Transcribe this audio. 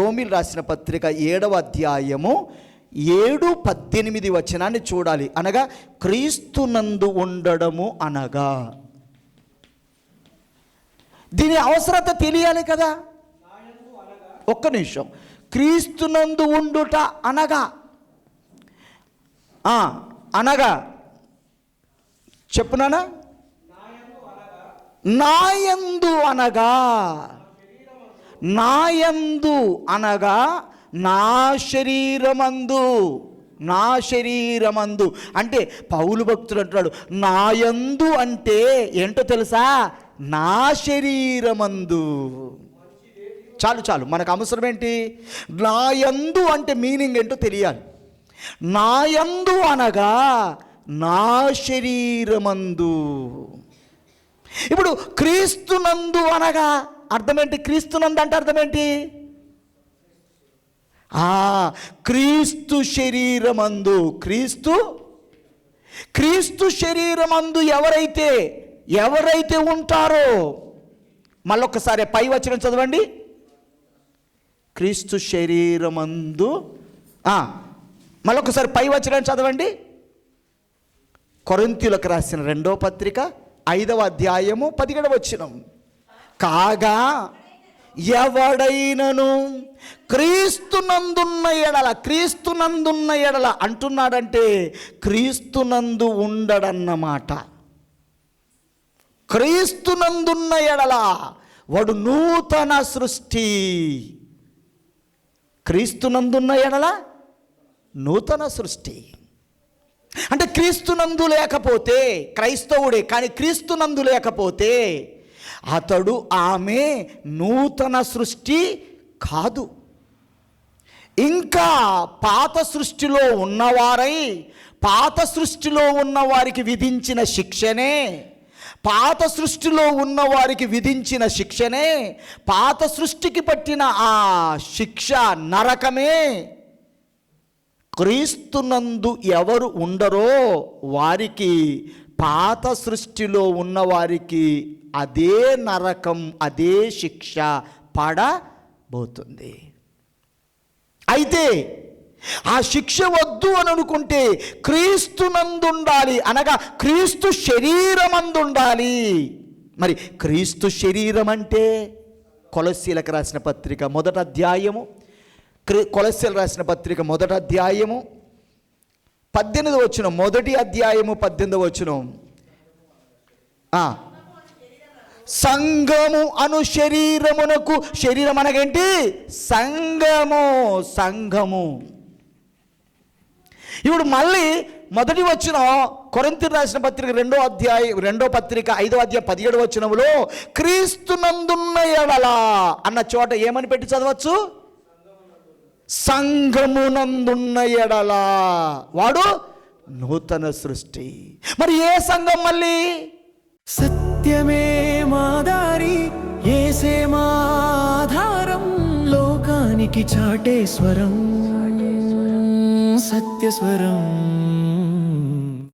రోమిల్ రాసిన పత్రిక ఏడవ అధ్యాయము ఏడు పద్దెనిమిది వచనాన్ని చూడాలి. అనగా క్రీస్తునందు ఉండడము అనగా. దీని అవసరత తెలియాలి కదా? ఒక్క నిమిషం. క్రీస్తునందు ఉండుట అనగా. ఆ, అనగా. చెప్పునానా నాయందు అనగా. నాయందు అనగా నా శరీరమందు నా శరీరమందు. అంటే పౌలు భక్తుడు అంటున్నాడు నాయందు అంటే ఏంటో తెలుసా? నా శరీరమందు. చాలు చాలు మనకు అవసరం ఏంటి? నాయందు అంటే మీనింగ్ ఏంటో తెలియాలి. నాయందు అనగా నా శరీరమందు. ఇప్పుడు క్రీస్తునందు అనగా అర్థమేంటి? క్రీస్తునందు అంటే అర్థమేంటి? ఆ క్రీస్తు శరీరమందు. క్రీస్తు? క్రీస్తు శరీరమందు ఎవరైతే ఎవరైతే ఉంటారో మళ్ళొక్కసారి పై వచ్చిన చదవండి. క్రీస్తు శరీరమందు మళ్ళొకసారి పై వచ్చిన చదవండి. కొరింతీయులకు రాసిన రెండో పత్రిక ఐదవ అధ్యాయము పదిహేడవ వచ్చినం కాగా ఎవడైనను క్రీస్తునందున్న ఎడల క్రీస్తునందున్న ఎడల అంటున్నాడంటే క్రీస్తునందు ఉండడన్నమాట. క్రీస్తునందున్న ఎడల వాడు నూతన సృష్టి. క్రీస్తునందున్న ఎడల నూతన సృష్టి. అంటే క్రీస్తునందు లేకపోతే క్రైస్తవుడే కానీ క్రీస్తునందు లేకపోతే అతడు ఆమె నూతన సృష్టి కాదు. ఇంకా పాత సృష్టిలో ఉన్నవారై పాత సృష్టిలో ఉన్న వారికి విధించిన శిక్షనే పాత సృష్టిలో ఉన్న వారికి విధించిన శిక్షనే పాత సృష్టికి పట్టిన ఆ శిక్ష నరకమే. క్రీస్తునందు ఎవరు ఉండరో వారికి పాత సృష్టిలో ఉన్నవారికి అదే నరకం అదే శిక్ష పడబోతుంది. అయితే ఆ శిక్ష వద్దు అని అనుకుంటే క్రీస్తునందుండాలి అనగా క్రీస్తు శరీరమందుండాలి. మరి క్రీస్తు శరీరం అంటే కొలసీలకు రాసిన పత్రిక మొదట అధ్యాయము క్రీ కొలసీలు రాసిన పత్రిక మొదట అధ్యాయము పద్దెనిమిది వచ్చిన మొదటి అధ్యాయము పద్దెనిమిది వచ్చిన. సంఘము అను శరీరమునకు శరీరం అనగేంటి? సంఘము సంఘము. ఇప్పుడు మళ్ళీ మొదటి వచ్చిన కొరంతి రాసిన పత్రిక రెండో అధ్యాయం రెండో పత్రిక ఐదో అధ్యాయ పదిహేడు వచ్చినములో క్రీస్తునందున్న ఎడల అన్న చోట ఏమని పెట్టి చదవచ్చు? సంఘమునందున్న ఎడలా వాడు నూతన సృష్టి. మరి ఏ సంఘం మళ్ళీ? సత్యమే మాదారి ఏసే మాధారం లోకానికి చాటే స్వరం. సత్యస్వరం